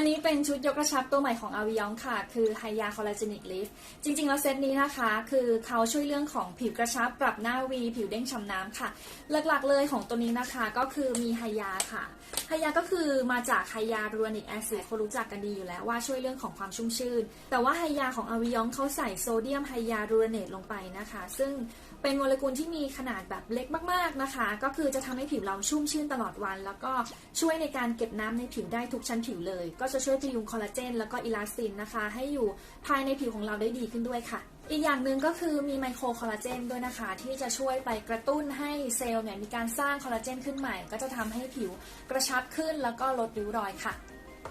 อันนี้เป็นชุดยกกระชับตัวใหม่ของอาวิยองค่ะ คือไฮยาคอลลาเจนิกลิฟจริง ๆ แล้วเซตนี้นะคะ คือเขาช่วยเรื่องของผิวกระชับปรับหน้าวีผิวเด้งฉ่ำน้ำค่ะ หลักๆเลยของตัวนี้นะคะก็คือมีไฮยาค่ะไฮยาก็คือมาจากไฮยารูนิกแอซิดคนรู้จักกันดีอยู่แล้วว่าช่วยเรื่องของความชุ่มชื่น แต่ว่าไฮยาของอาวิยองเขาใส่โซเดียมไฮยารูรเนตลงไปนะคะ ซึ่งเป็นโมเลกุลที่มีขนาดแบบเล็กมากๆนะคะ ก็คือจะทำให้ผิวเราชุ่มชื่นตลอดวัน แล้วก็ช่วยในการเก็บน้ำในผิวได้ทุกชั้นผิวเลย ก็จะช่วยพยุงคอลลาเจนแล้วก็อิลาสตินนะคะ ให้อยู่ภายในผิวของเราได้ดีขึ้นด้วยค่ะ อีกอย่างหนึ่งก็คือมีไมโครคอลลาเจนด้วยนะคะ ที่จะช่วยไปกระตุ้นให้เซลล์เนี่ยมีการสร้างคอลลาเจนขึ้นใหม่ ก็จะทำให้ผิวกระชับขึ้นแล้วก็ลดริ้วรอยค่ะ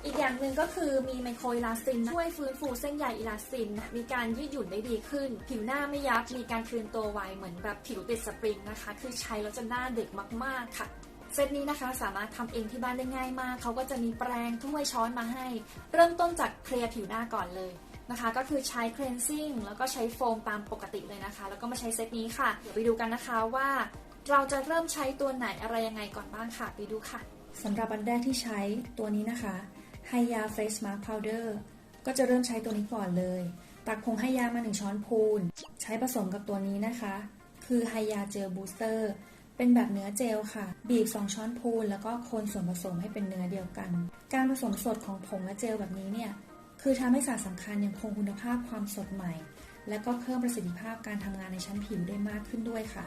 อีกอย่างหนึ่งก็คือมีไมโครอิลาสติน ช่วยฟื้นฟูเส้นใยอิลาสติน มีการยืดหยุ่นได้ดีขึ้น ผิวหน้าไม่ยับมีการคืนตัวไวเหมือนแบบผิวติดสปริงนะคะ คือใช้แล้วจะหน้าเด็กมาก ๆ ค่ะ เซตนี้นะคะสามารถทำเองที่บ้านได้ง่ายมาก เขาก็จะมีแปรงถ้วยช้อนมาให้ เริ่มต้นจากเคลียร์ผิวหน้าก่อนเลยนะคะ ก็คือใช้ cleansing แล้วก็ใช้โฟมตามปกติเลยนะคะ แล้วก็มาใช้เซตนี้ค่ะเดี๋ยวไปดูกันนะคะว่า เราจะเริ่มใช้ตัวไหนอะไรยังไงก่อนบ้างค่ะ ไปดูค่ะสำหรับอันแรกที่ใช้ตัวนี้นะคะไฮยา Face Mask Powder ก็จะเริ่มใช้ตัวนี้ก่อนเลย ตักผงไฮยามาหนึ่งช้อนพูน ใช้ผสมกับตัวนี้นะคะ คือไฮยาเจลบูสเตอร์ เป็นแบบเนื้อเจลค่ะ บีบ 2 ช้อนพูนแล้วก็คนส่วนผสมให้เป็นเนื้อเดียวกัน การผสมสดของผงและเจลแบบนี้เนี่ยคือทำให้สารสำคัญยังคงคุณภาพความสดใหม่ และก็เพิ่มประสิทธิภาพการทำงานในชั้นผิวได้มากขึ้นด้วยค่ะ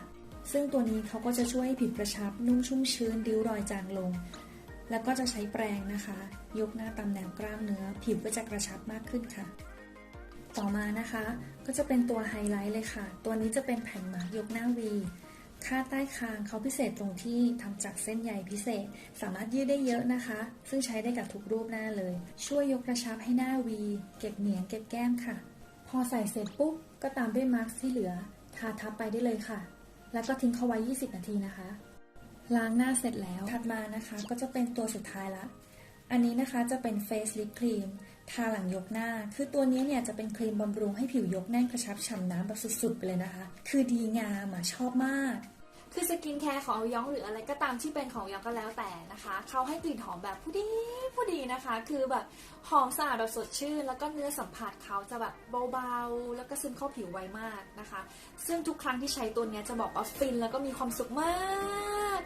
ซึ่งตัวนี้เขาก็จะช่วยให้ผิวกระชับนุ่มชุ่มชื้นริ้วรอยจางลง แล้วก็จะใช้แปรงนะคะ ยกหน้าตามแนวกล้ามเนื้อ ผิวก็จะกระชับมากขึ้นค่ะ ต่อมานะคะ ก็จะเป็นตัวไฮไลท์เลยค่ะ ตัวนี้จะเป็นแผ่นมาร์กยกหน้าวี ค่าใต้คางเขาพิเศษตรงที่ทำจากเส้นใยพิเศษ สามารถยืดได้เยอะนะคะ ซึ่งใช้ได้กับทุกรูปหน้าเลย ช่วยยกกระชับให้หน้าวี เก็บเหนียงเก็บแก้มค่ะ พอใส่เสร็จปุ๊บก็ตามด้วยมาร์กที่เหลือ ทาทับไปได้เลยค่ะ แล้วก็ทิ้งเขาไว้ 20 นาทีนะคะ ล้างหน้าเสร็จแล้วถัดมานะคะ ก็จะเป็นตัวสุดท้ายละ อันนี้นะคะจะเป็น Face Lip Cream ทาหลังยกหน้า คือตัวนี้เนี่ยจะเป็นครีมบำรุงให้ผิวยกแน่นกระชับฉ่ำน้ำแบบสุดๆไปเลยนะคะ คือดีงามอะชอบมากคือสกินแคร์ของยองหรืออะไรก็ตามที่เป็นของยองก็แล้วแต่นะคะเขาให้กลิ่นหอมแบบผู้ดีผู้ดีนะคะ คือแบบหอมสะอาดแบบสดชื่น แล้วก็เนื้อสัมผัสเขาจะแบบเบาๆ แล้วก็ซึมเข้าผิวไวมากนะคะ ซึ่งทุกครั้งที่ใช้ตัวนี้จะบอกว่าฟินแล้วก็มีความสุขมาก